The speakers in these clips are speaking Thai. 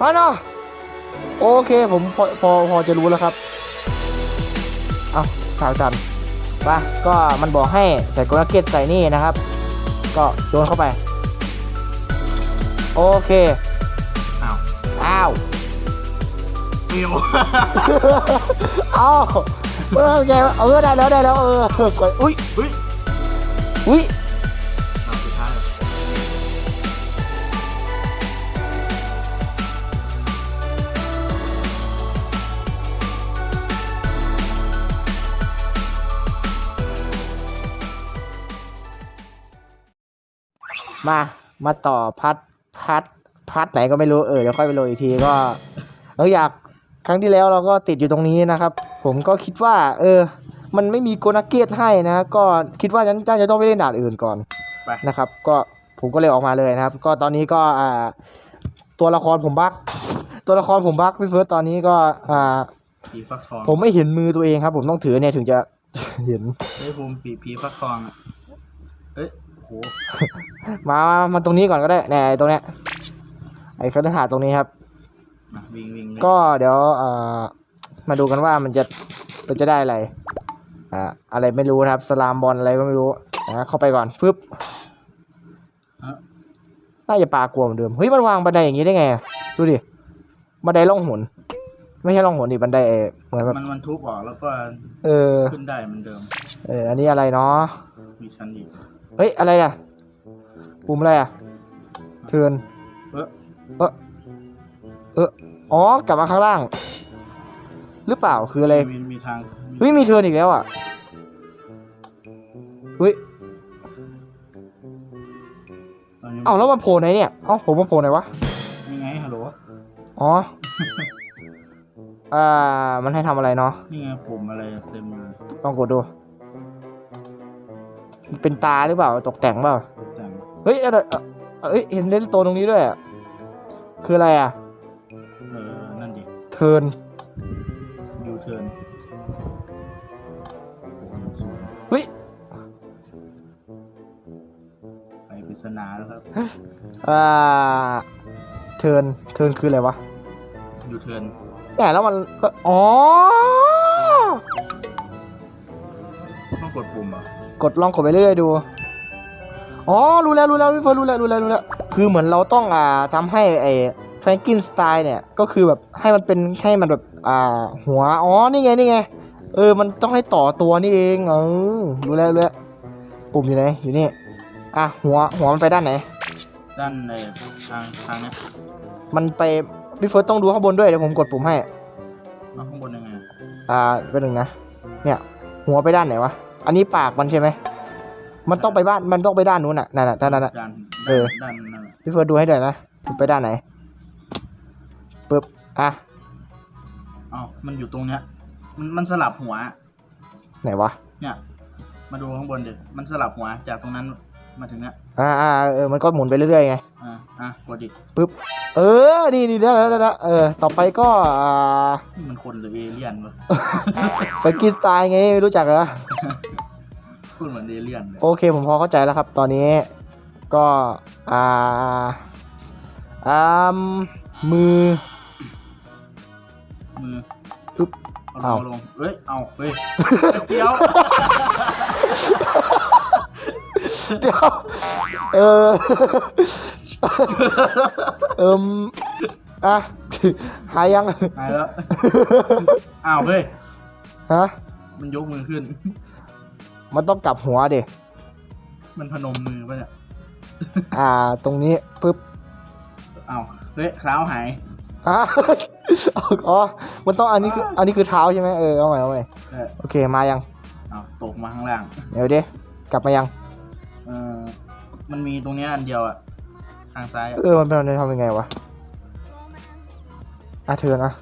มาเนาะโอเคผมพอพอพอจะรู้แล้วครับ เอาทางจันไปก็มันบอกให้ใส่กระเก็ตใส่นี่นะครับ ก็โยนเข้าไป โอเค อ้าว อ้าวเมียวเอาเออแกเออได้แล้วได้แล้วเออกดอุ้ยเฮ้ยอุ้ย มา มาต่อพัดพัดพัดไหนก็ไม่รู้เออเดี๋ยวค่อยไปโหลดอีกทีก็เราอยากครั้งที่แล้วเราก็ติดอยู่ตรงนี้นะครับ ผมก็คิดว่า เออ มันไม่มีโกนาเกตให้นะ ก็คิดว่าน่าจะต้องไปเล่นด่านอื่นก่อนไปนะครับ ก็ผมก็เลยออกมาเลยนะครับ ก็ตอนนี้ก็อ่าตัวละครผมบักตัวละครผมบักพี่เฟิร์สตอนนี้ก็อ่าผีฟักทองผมไม่เห็นมือตัวเองครับ ผมต้องถือเนี่ยถึงจะเห็นเฮ้ยผมผีผีฟักทองอะเอ้ยโห มามามาตรงนี้ก่อนก็ได้เนี่ยไอ้ตรงเนี้ยไอ้คฤหาสน์ตรงนี้ครับมาวิ่งวิ่งเลยก็เดี๋ยวเอ่อมาดูกันว่ามันจะมันจะได้อะไรอ่าอะไรไม่รู้นะครับ สลามบอลอะไรก็ไม่รู้นะเข้าไปก่อนฟึบฮะน่าจะปลากลัวเหมือนเดิมเฮ้ยมันวางบันไดอย่างนี้ได้ไงอะดูดิบันไดล่องหนไม่ใช่ล่องหนดิบันไดเอ่อเหมือนแบบมันมันทุบออกแล้วก็เออ ขึ้นได้เหมือนเดิม เออ อันนี้อะไรเนาะมีชั้นอีก เฮ้ย อะไรอะ ปุ่มอะไรอะ เทิร์นเออ เออเอออ๋อ กลับมาข้างล่าง หรือเปล่า คืออะไร มีมีทางเฮ้ย มีเทิร์นอีกแล้วอะ เฮ้ย ตอนนี้เอ้าแล้วมันโผล่ไหนเนี่ย เอ้าผมมาโผล่ไหนวะนี่ไงฮัลโหล อ๋อ อ่า มันให้ทำอะไรเนาะ นี่ไงปุ่มอะไรเต็มเลย ลองกดดูมัน เป็นตาหรือเปล่าตกแต่งเปล่าแต่งเฮ้ยอะไรเอ่อเอ้ยเห็นเลสโตนตรงนี้ด้วยอะคืออะไรอะเออนั่นดิเทิร์นยูเทิร์นเฮ้ยไปปริศนาแล้วครับอ่าเทิร์นเทิร์นคืออะไรวะยูเทิร์นเนี่ยแล้วมันก็อ๋อ ปุ่มเหรอะกดลองกดไปเรื่อยๆดู อ๋อ รู้แล้วรู้แล้วพี่เฟิร์นรู้แล้วรู้แล้วรู้แล้ว คือเหมือนเราต้องอ่าทำให้ไอ้แฟรงกินสไตล์เนี่ย ก็คือแบบให้มันเป็นให้มันแบบอ่าหัว อ๋อ นี่ไงนี่ไง เออ มันต้องให้ต่อตัวนี่เองเออรู้แล้วรู้แล้ว ปุ่มอยู่ไหน อยู่นี่ อะหัวหัวมันไปด้านไหน ด้านในทางทางเนี้ยมันไปพี่เฟิร์สต้องดูข้างบนด้วยเดี๋ยวผมกดปุ่มให้ เอาข้างบนยังไงอ่าเป็นหนึ่งนะ เนี่ย หัวไปด้านไหนวะ อันนี้ปากมันใช่ไหม มันต้องไปบ้าน มันต้องไปด้านนู้นน่ะ นั่นน่ะด้านนั้นน่ะ ด้านเออ ด้านนั่นน่ะพี่เฟิร์สดูให้ด้วยนะมันไปด้านไหนปึ๊บ อะ อ้าวมันอยู่ตรงเนี้ย มันมันสลับหัว ไหนวะ เนี่ย มาดูข้างบนดิ มันสลับหัวจากตรงนั้นมาถึงเนี้ย อ่าอ่าเออ มันก็หมุนไปเรื่อยๆไง อ่า อะกดดิปึ๊บ เออ นี่นี่ได้แล้วได้แล้วเออ ต่อไปก็อ่านี่มันคนหรือเอเลี่ยนวะ ไปกินสไตล์ไง ไม่รู้จักเหรอ พูดเหมือนเอเลี่ยนเลยโอเคผมพอเข้าใจแล้วครับ ตอนนี้ก็ อ่าอ่ามือ มือปึ๊บเอาลงเอาเอาลงเอ้ย เอาเฮ้ยเดี๋ยว เดี๋ยว เออ เอิมอะ หายยัง หายแล้ว อ้าวเฮ้ย ฮะ มันยกมือขึ้น มันต้องกลับหัวดิมันพนมมือปะเนี่ยอ่า ตรงนี้ปึ๊บอ้าวเฮ้ยเท้าหายอะอ๋อ มันต้องอันนี้คืออันนี้คือเท้าใช่ไหมเออเอาใหม่เอาใหม่เออโอเคมายังอ้าวตกมาข้างล่างเดี๋ยวดิกลับมายัง เออมันมีตรงเนี้ยอันเดียวอะทางซ้ายอะเออมันเป็นมันทำยังไงวะอะเธอนะ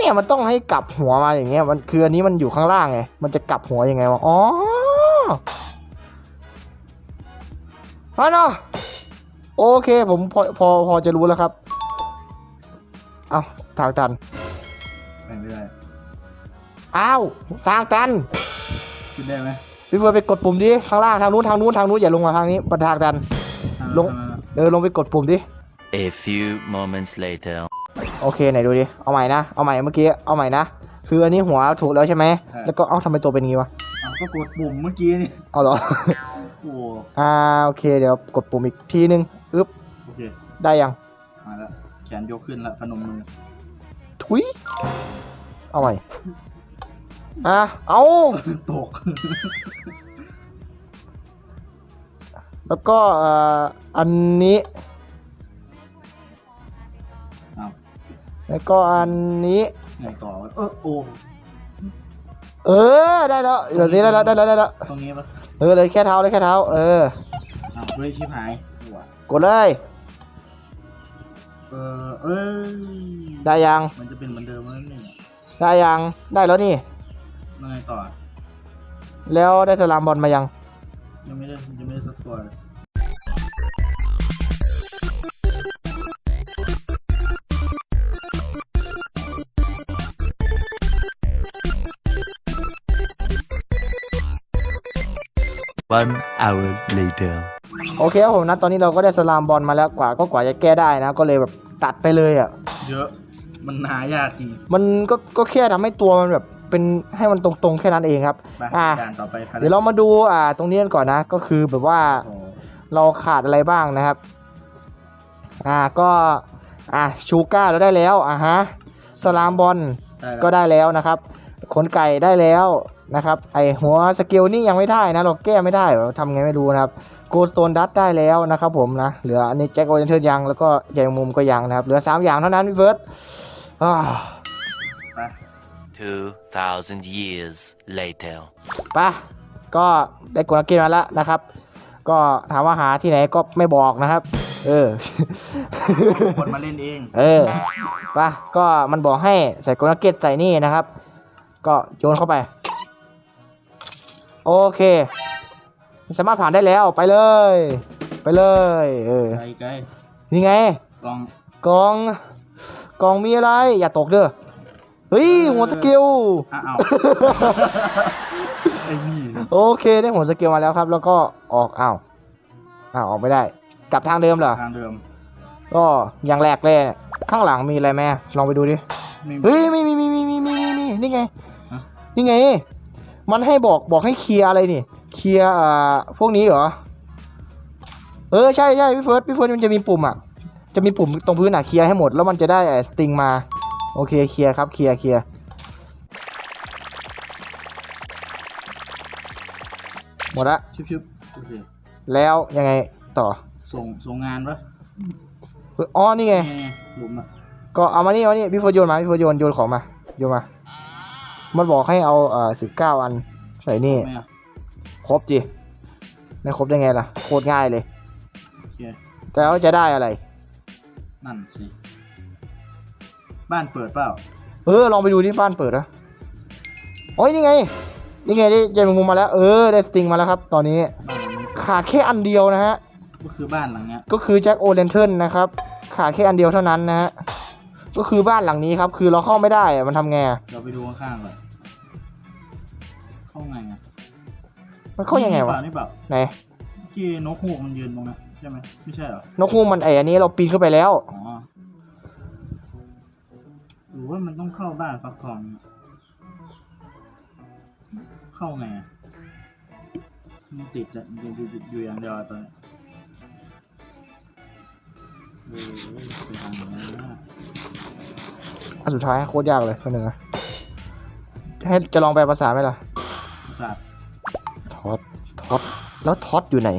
เนี่ยมันต้องให้กลับหัวมาอย่างเงี้ยมันคืออันนี้มันอยู่ข้างล่างไงมันจะกลับหัวยังไงวะอ๋อมาเนาะโอเคผมพอพอพอจะรู้แล้วครับ เอาทางตันไปไม่ได้อ้าวทางตันขึ้นได้ไหมพี่เฟิร์นไปกดปุ่มดิข้างล่างทางนู้นทางนู้นทางนู้นอย่าลงมาทางนี้ประทางดันลงเออลงไปกดปุ่มดิ A few moments later. โอเคไหนดูดิ เอาใหม่นะ เอาใหม่เมื่อกี้ เอาใหม่นะ คืออันนี้หัวถูกแล้วใช่ไหมแล้วก็เอ้าทำไมตัวเป็นงี้วะอ้าวก็กดปุ่มเมื่อกี้นี่เอาเหรอ โอ้อ่าโอเคเดี๋ยวกดปุ่มอีกทีนึงอึ๊บโอเค ได้ยัง มาแล้ว แขนยกขึ้นแล้วพนมมือ ทุย เอาใหม่อะเอาตก แล้วก็เอ่ออันนี้ แล้วก็อันนี้ไงต่อวะเออโอ้เออได้แล้วเดี๋ยวนี้ได้แล้วได้แล้วได้แล้วตรงนี้ปะเออเลยแค่เท้าเลยแค่เท้า เอออ้าวเฮ้ยชิบหายหัวกดเลยเออเออได้ยังมันจะเป็นเหมือนเดิมแล้วนี่ได้ยังได้แล้วนี่แล้วไงต่อ แล้วได้สลามบอลมายังยังไม่ได้ยังไม่ได้สักตัวเลย One hour later. โอเคครับผมนะ ตอนนี้เราก็ได้สลามบอลมาแล้วกว่าก็กว่าจะแก้ได้นะ ก็เลยแบบตัดไปเลยอะ เยอะ มันหายากจริงมันก็ก็แค่ทำให้ตัวมันแบบเป็นให้มันตรงๆแค่นั้นเองครับ ไปอะด่านต่อไปครับเดี๋ยวเรามาดูอ่าตรงนี้กันก่อนนะ ก็คือแบบว่าโอ้โหเราขาดอะไรบ้างนะครับ อ่าก็อ่าชูก้าเราได้แล้วอ่าฮะสลามบอล ได้แล้วก็ได้แล้วนะครับ ขนไก่ได้แล้ว นะครับไอหัวสเกลนี่ยังไม่ได้นะเราแก้ไม่ได้เหรอทำไงไม่รู้นะครับโกสโตนดัตได้แล้วนะครับผมนะเหลืออันนี้แจ็คโอเรนเทอร์ยังแล้วก็ใหญ่มุมก็ยังนะครับเหลือ 3 อย่างเท่านั้นพี่เฟิร์สอ่าไป2,000 years later. ไปก็ได้กดเกมมาแล้วนะครับ ก็ถามว่าหาที่ไหนก็ไม่บอกนะครับ เออคนมาเล่นเอง เออไปก็มันบอกให้ใส่กลเกตใส่นี่นะครับ ก็โยนเข้าไป โอเคสามารถผ่านได้แล้วไปเลย ไปเลยเออกลไกลนี่ไงกองกองกองมีอะไรอย่าตกเด้อเฮ้ยหัวสกิลโอเคได้หัวสกิลมาแล้วครับ แล้วก็ออกอ้าวอ้าวออกไม่ได้กลับทางเดิมเหรอทางเดิมก็อย่างแรกเลยข้างหลังมีอะไรไหมลองไปดูดิเฮ้ยมีมีมีมีมีมีนี่ไงนี่ไง มันให้บอกบอกให้เคลียร์อะไรนี่ เคลียร์อ่าพวกนี้เหรอ เออใช่ใช่พี่เฟิร์สพี่เฟิร์สมันจะมีปุ่มอะ จะมีปุ่มตรงพื้นอะเคลียร์ให้หมดแล้วมันจะได้ไอ้สติงมา โอเคเคลียร์ครับเคลียร์เคลียร์หมดละชิบชิบโอเคแล้วยังไงต่อ ส่งส่งงานปะเฮ้ยอ๋อนี่ไงนี่ไง หลุมอะก็เอามานี่เอามานี่พี่เฟิร์สโยนมาพี่เฟิร์สโยนโยนของมาโยนมา มันบอกให้เอาเอ่อสิบเก้าอันใส่นี่ ไม่อะครบจีไม่ครบได้ไงล่ะ โคตรง่ายเลย โอเค แต่ว่าจะได้อะไร นั่นสิ บ้านเปิดเปล่า เออ ลองไปดูที่บ้านเปิดนะโอ้ยนี่ไง นี่ไงได้เจมมุมมาแล้ว เออ ได้สติงมาแล้วครับ ตอนนี้ บ้านหลังนี้ขาดแค่อันเดียวนะฮะ ก็คือบ้านหลังเนี้ยก็คือแจ็คโอเลนเทิลนะครับ ขาดแค่อันเดียวเท่านั้นนะฮะ ก็คือบ้านหลังนี้ครับ คือเราเข้าไม่ได้อะมันทำไงอะเราไปดูข้างๆก่อนเข้าไงอะมันเข้ายังไงวะนี่เปล่าไหนที่นกฮูกมันยืนตรงนั้นใช่ไหมไม่ใช่เหรอนกฮูกมันไออันนี้เราปีนขึ้นไปแล้ว อ๋อหรือว่ามันต้องเข้าบ้านฟักทองเข้าไงอะมันติดอะอยู่อยู่อยู่อยู่อย่างเดียวอะตอนนี้เออไปทางไหนนะอันสุดท้ายโคตรยากเลยคนหนึ่งอะให้จะลองแปลภาษาไหมล่ะประสาทท็อตท็อตแล้วท็อตอยู่ไหน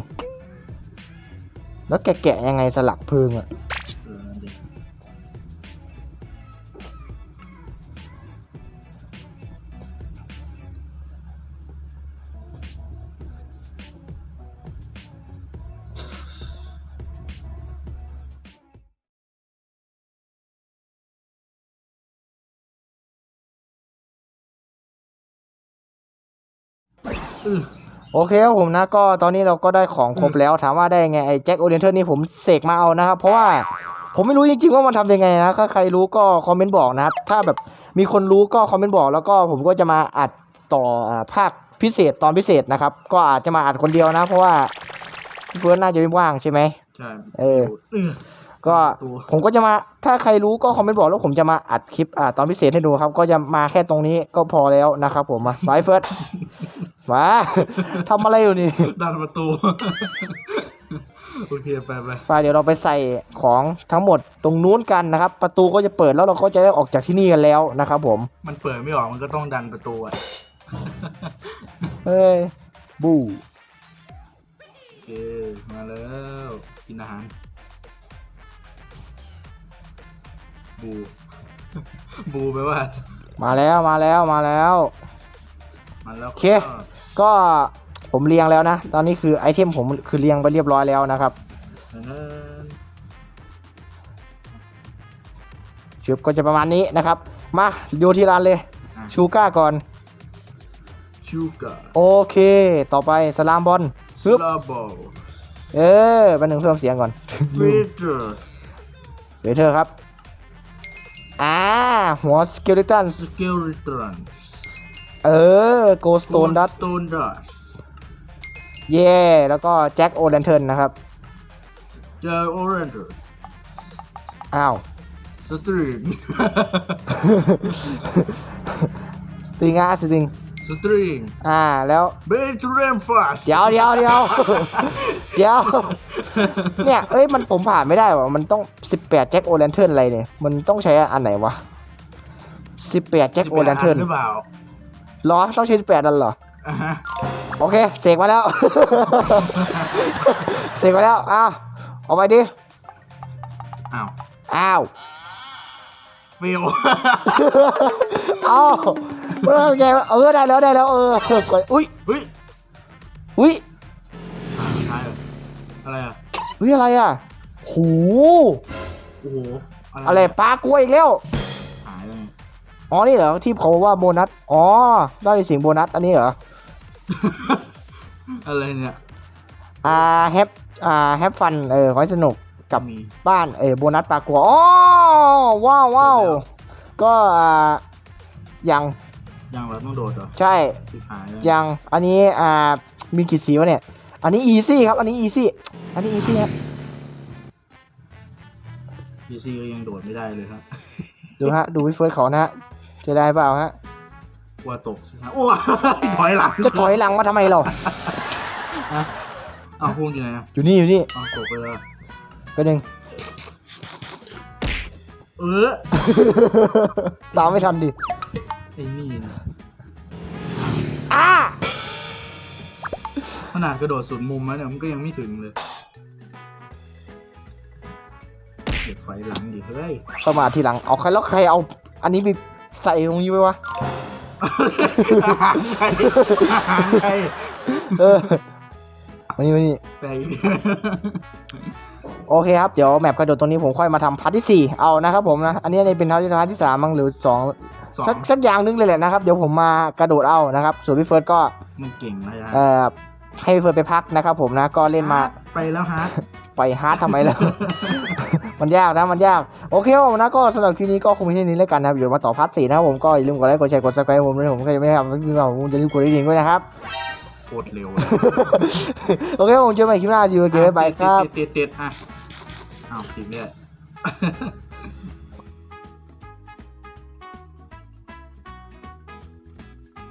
แล้วแกะแกะยังไงสลักเพิงอะ โอเคครับผมนะก็ตอนนี้เราก็ได้ของครบแล้วถามว่าได้ยังไงไอ้แจ็คโอเดนเทอร์นี่ผมเสกมาเอานะครับ เพราะว่าผมไม่รู้จริงๆว่ามันทำยังไงนะถ้าใครรู้ก็คอมเมนต์บอกนะครับ ถ้าแบบมีคนรู้ก็คอมเมนต์บอก แล้วก็ผมก็จะมาอัดต่ออ่าภาคพิเศษตอนพิเศษนะครับ ก็อาจจะมาอัดคนเดียวนะ เพราะว่าพี่เฟิร์สน่าจะไม่ว่างใช่ไหมใช่เออเออก็ตัวผมก็จะมาถ้าใครรู้ก็คอมเมนต์บอกแล้วผมจะมาอัดคลิปอ่าตอนพิเศษให้ดูครับ ก็จะมาแค่ตรงนี้ก็พอแล้วนะครับ ผมมาไปเฟิร์ส มาทำอะไรอยู่นี่ดันประตู โอเคไปไปไปเดี๋ยวเราไปใส่ของทั้งหมดตรงนู้นกันนะครับ ประตูก็จะเปิดแล้วเราก็จะได้ออกจากที่นี่กันแล้วนะครับผม มันเปิดไม่ออกมันก็ต้องดันประตูอะเฮ้ย บูโอเคมาแล้วกินอาหารบูบูแปลว่า มาแล้วมาแล้วมาแล้ว มาแล้วโอเค ก็ผมเรียงแล้วนะ ตอนนี้คือไอเทมผมคือเรียงไปเรียบร้อยแล้วนะครับนั้นชุบก็จะประมาณนี้นะครับ มาดูที่ร้านเลย ชูก้าก่อนชูกาโอเค ต่อไปสลามบอลซึบลาบอลเออแป๊บนึงเพิ่มเสียงก่อนฟิเตอร์เวเทอร์ครับ อ่า หัวสเกลิตันสเกลริตรัน เออโกสโตนดัตสโตนดัตเย่แล้วก็แจ็คโอแลนเทิร์นนะครับเจอโอเรนเจอร์อ้าวสตรีมสติงอะสติงสตรีมอ่าแล้วเบทูเรมฟัสเดี๋ยวเดี๋ยวเดี๋ยวเดี๋ยวเนี่ยเอ้ยมันผมผ่านไม่ได้วะมันต้อง 18แจ็คโอแลนเทิร์นอะไรเนี่ยมันต้องใช้อันไหนวะ18แจ็คโอแลนเทิร์นหรือเปล่าเหรอต้องใช้18อันเหรอ อ่าฮะโอเค เสกมาแล้ว เสกมาแล้ว อ้าวเอาไปดิ อ้าวอ้าวฟิลเอาเออไงวะเออได้แล้วได้แล้วเออเออกดอุ้ยเฮ้ยอุ้ยอ่าท้ายเหรออะไรอะ อุ้ยอะไรอะโหโอ้โหอะไรปลากล้วยอีกแล้วหายเลย อ๋อนี่เหรอที่เขาบอกว่าโบนัส อ๋อ ได้เสียงโบนัส อันนี้เหรอ อะไรเนี่ย อ่าแฮปอ่าแฮปฟันเออขอให้สนุกกับมี บ้านเออโบนัสปลากัวอ๋อว้าวว้าวจบแล้ว ก็อ่ายังยังเราต้องโดดเหรอใช่ สิหายเลยยังอันนี้อ่ามีกี่สีวะเนี่ย อันนี้อีซี่ครับ อันนี้อีซี่ อันนี้อีซี่ครับพีซีก็ยังโดดไม่ได้เลยครับ ดูฮะ ดูพี่เฟิร์สเขานะฮะ จะได้เปล่าฮะกลัวตกใช่ไหมโอ้ยถอยหลังจะถอยหลังมาทำไมเราอะอ้าวพุ่งอยู่ไหนอะอยู่นี่อยู่นี่อ้าวตกไปแล้วไปหนึ่งเออตามไม่ทันดิไอ้นี่นะอ้าขนาดกระโดดสุดมุมแล้วเนี่ยมันก็ยังไม่ถึงเลยเด็กไฟหลังดิเฮ้ยก็มาทีหลังเอาใครแล้วใครเอา อันนี้ไป ใส่ตรงนี้ไว้วะอาหารใครอาหารใครเออมานี่มานี่ไปโอเคครับ เดี๋ยวแมปกระโดดตรงนี้ผมค่อยมาทำพาร์ทที่4เอานะครับผมนะ อันนี้ในเป็นพาร์ทที่พาร์ทที่สามมั้งหรือสองสองสักสักอย่างนึงเลยแหละนะครับเดี๋ยวผมมากระโดดเอานะครับ ส่วนพี่เฟิร์สก็มันเก่งนะฮะเอ่อให้พี่เฟิร์สไปพักนะครับผมนะก็เล่นมาไปแล้วฮะ ไปฮาร์ดทำไมแล้ว มันยากนะมันยาก โอเคครับผมนะก็สำหรับคลิปนี้ก็คงมีแค่นี้แล้วกันนะครับเดี๋ยวมาต่อพาร์ทสี่นะครับผมก็อย่าลืมกดไลค์กดแชร์กดซับสไครต์ผมด้วยผมก็จะไม่ทำคลิปของผมอย่าลืมกดกระดิ่งด้วยนะครับโคตรเร็วโอเคครับผมเจอกันใหม่คลิปหน้าจีโอเคบ๊ายบายครับติดติดติดอะอ้าวติดเนี่ย